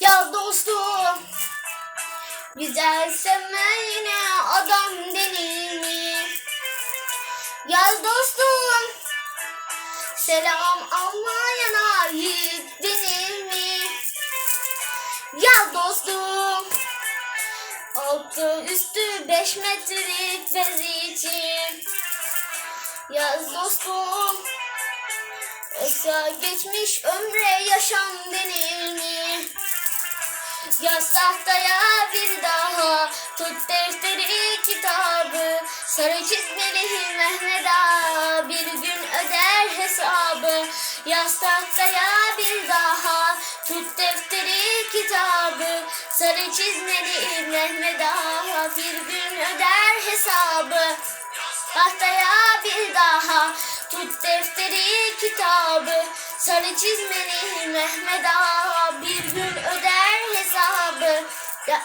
Ya dostum Güzel sevmeyene adam denir mi? Yaz dostum Selam almayana yiğit denir mi? Ya dostum Altı üstü beş metrelik bez için. Yaz dostum Esa geçmiş ömre yaşam denir mi? Yaz tahtaya bir daha Tut defteri kitabı. Sarı çizmeli Mehmet Ağa Bir gün öder hesabı. Yaz tahtaya Sarı çizmeli İbn daha bir gün öder hesabı Tahtaya bir daha tut defteri kitabı Sarı çizmeli Mehmet Ağa bir gün öder hesabı ya.